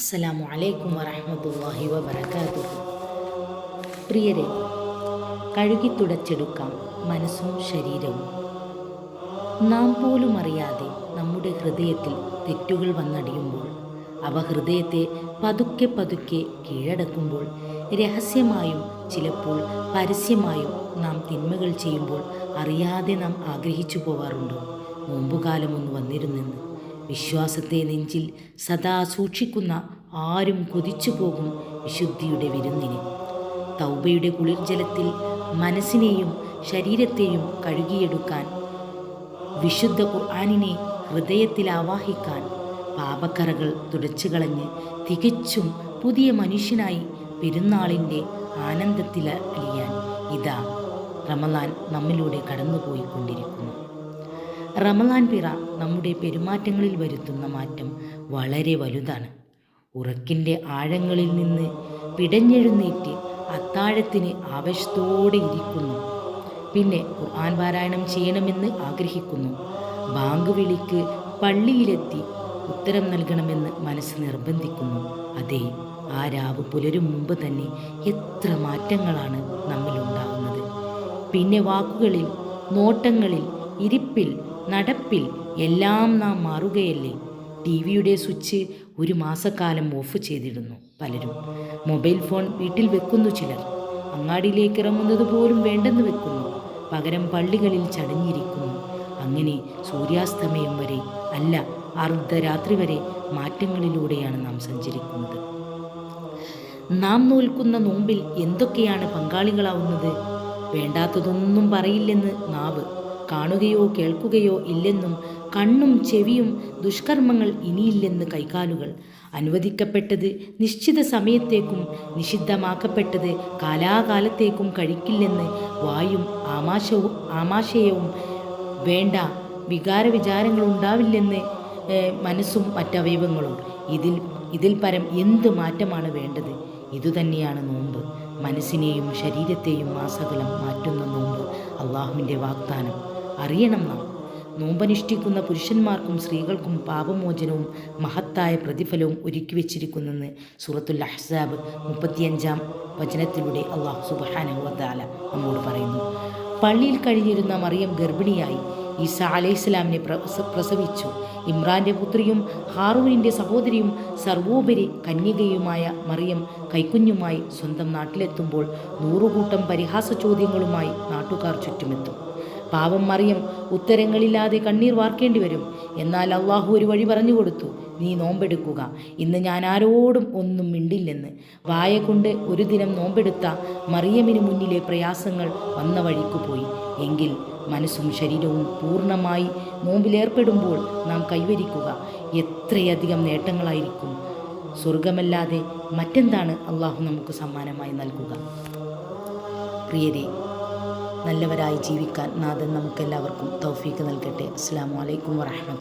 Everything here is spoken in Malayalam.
അസ്സലാമു അലൈക്കും വറഹമത്തല്ലാഹി വബർക്കാത്തു പ്രിയരെ കഴുകി തുടച്ചെടുക്കാം മനസ്സും ശരീരവും. നാം പോലും അറിയാതെ നമ്മുടെ ഹൃദയത്തിൽ തെറ്റുകൾ വന്നടിയുമ്പോൾ അവ ഹൃദയത്തെ പതുക്കെ പതുക്കെ കീഴടക്കുമ്പോൾ രഹസ്യമായും ചിലപ്പോൾ പരസ്യമായും നാം തിന്മകൾ ചെയ്യുമ്പോൾ അറിയാതെ നാം ആഗ്രഹിച്ചു പോവാറുണ്ടോ? നോമ്പുകാലം ഒന്ന് വന്നിരുന്നെന്ന്. വിശ്വാസത്തെ നെഞ്ചിൽ സദാ സൂക്ഷിക്കുന്ന ആരും കൊതിച്ചു പോകും വിശുദ്ധിയുടെ വിരുന്നിന്. തൗബയുടെ കുളിർജലത്തിൽ മനസ്സിനെയും ശരീരത്തെയും കഴുകിയെടുക്കാൻ വിശുദ്ധ ഖുർആാനിനെ ഹൃദയത്തിൽ ആവാഹിക്കാൻ പാപക്കറകൾ തുടച്ചു കളഞ്ഞ് തികച്ചും പുതിയ മനുഷ്യനായി പെരുന്നാളിന്റെ ആനന്ദത്തിൽ അലിയാൻ ഇതാ റമലാൻ നമ്മിലൂടെ കടന്നുപോയിക്കൊണ്ടിരിക്കുന്നു. റമലാൻ പിറ നമ്മുടെ പെരുമാറ്റങ്ങളിൽ വരുത്തുന്ന മാറ്റം വളരെ വലുതാണ്. ഉറക്കിന്റെ ആഴങ്ങളിൽ നിന്ന് പിടഞ്ഞെഴുന്നേറ്റ് അത്താഴത്തിന് ആവശ്യത്തോടെ ഇരിക്കുന്നു. പിന്നെ ഖുർആൻ പാരായണം ചെയ്യണമെന്ന് ആഗ്രഹിക്കുന്നു. ബാങ്ക് വിളിക്ക് പള്ളിയിലെത്തി ഉത്തരം നൽകണമെന്ന് മനസ്സ് നിർബന്ധിക്കുന്നു. അതെ ആ രാവ് പുലരും മുമ്പ് തന്നെ എത്ര മാറ്റങ്ങളാണ് നമ്മിലുണ്ടാകുന്നത്. പിന്നെ വാക്കുകളിൽ നോട്ടങ്ങളിൽ ഇരിപ്പിൽ നടപ്പിൽ എല്ലാം നാം മാറുകയല്ലേ? ടി വിയുടെ സ്വിച്ച് ഒരു മാസക്കാലം ഓഫ് ചെയ്തിടുന്നു പലരും. മൊബൈൽ ഫോൺ വീട്ടിൽ വെക്കുന്നു ചിലർ. അങ്ങാടിയിലേക്ക് ഇറങ്ങുന്നത് പോലും വേണ്ടെന്ന് വെക്കുന്നു. പകരം പള്ളികളിൽ ചടഞ്ഞിരിക്കുന്നു. അങ്ങനെ സൂര്യാസ്തമയം വരെ അല്ല അർദ്ധരാത്രി വരെ മാറ്റങ്ങളിലൂടെയാണ് നാം സഞ്ചരിക്കുന്നത്. നാം നോൽക്കുന്ന നോമ്പിൽ എന്തൊക്കെയാണ് പങ്കാളികളാവുന്നത്? വേണ്ടാത്തതൊന്നും പറയില്ലെന്ന് നാവ് കാണുകയോ കേൾക്കുകയോ ഇല്ലെന്നും കണ്ണും ചെവിയും ദുഷ്കർമ്മങ്ങൾ ഇനിയില്ലെന്ന് കൈകാലുകൾ. അനുവദിക്കപ്പെട്ടത് നിശ്ചിത സമയത്തേക്കും നിഷിദ്ധമാക്കപ്പെട്ടത് കാലാകാലത്തേക്കും കഴിക്കില്ലെന്ന് വായും ആമാശവും ആമാശയവും വേണ്ട വികാര വിചാരങ്ങൾ ഉണ്ടാവില്ലെന്ന് മനസ്സും മറ്റവയവങ്ങളും ഇതിൽ ഇതിൽ പരം എന്ത് മാറ്റമാണ് വേണ്ടത്? ഇതുതന്നെയാണ് നോമ്പ്. മനസ്സിനെയും ശരീരത്തെയും മാസകലം മാറ്റുന്ന നോമ്പ്. അള്ളാഹുവിന്റെ വാഗ്ദാനം. അറിയണം നാം. നോമ്പനുഷ്ഠിക്കുന്ന പുരുഷന്മാർക്കും സ്ത്രീകൾക്കും പാപമോചനവും മഹത്തായ പ്രതിഫലവും ഒരുക്കി വെച്ചിരിക്കുന്നെന്ന് സൂറത്തുൽ അഹ്സാബ് മുപ്പത്തിയഞ്ചാം വചനത്തിലൂടെ അള്ളാഹു സുബാനഹുവദ്ദാല നമ്മോട് പറയുന്നു. പള്ളിയിൽ കഴിഞ്ഞിരുന്ന മറിയം ഗർഭിണിയായി ഈസ അലൈഹിസ്ലാമിനെ പ്രസവിച്ചു. ഇമ്രാന്റെ പുത്രിയും ഹാറൂനിന്റെ സഹോദരിയും സർവോപരി കന്യകയുമായ മറിയം കൈക്കുഞ്ഞുമായി സ്വന്തം നാട്ടിലെത്തുമ്പോൾ നൂറുകൂട്ടം പരിഹാസ ചോദ്യങ്ങളുമായി നാട്ടുകാർ ചുറ്റുമെത്തും. പാവം മറിയം ഉത്തരങ്ങളില്ലാതെ കണ്ണീർ വാർക്കേണ്ടി വരും. എന്നാൽ അള്ളാഹു ഒരു വഴി പറഞ്ഞു കൊടുത്തു. നീ നോമ്പെടുക്കുക. ഇന്ന് ഞാൻ ആരോടും ഒന്നും മിണ്ടില്ലെന്ന്. വായ കൊണ്ട് ഒരു ദിനം നോമ്പെടുത്ത മറിയമിന് മുന്നിലെ പ്രയാസങ്ങൾ വന്ന വഴിക്ക് പോയി. എങ്കിൽ മനസ്സും ശരീരവും പൂർണമായി നോമ്പിലേർപ്പെടുമ്പോൾ നാം കൈവരിക്കുക. എത്രയധികം നേട്ടങ്ങളായിരിക്കും. സ്വർഗമല്ലാതെ മറ്റെന്താണ് അള്ളാഹു നമുക്ക് സമ്മാനമായി നൽകുക? പ്രിയരെ നല്ലവരായി ജീവിക്കാൻ നാഥൻ നമുക്കെല്ലാവർക്കും തൗഫീക്ക് നൽകട്ടെ. അസ്സാം വലൈക്കും വറഹമത്ത്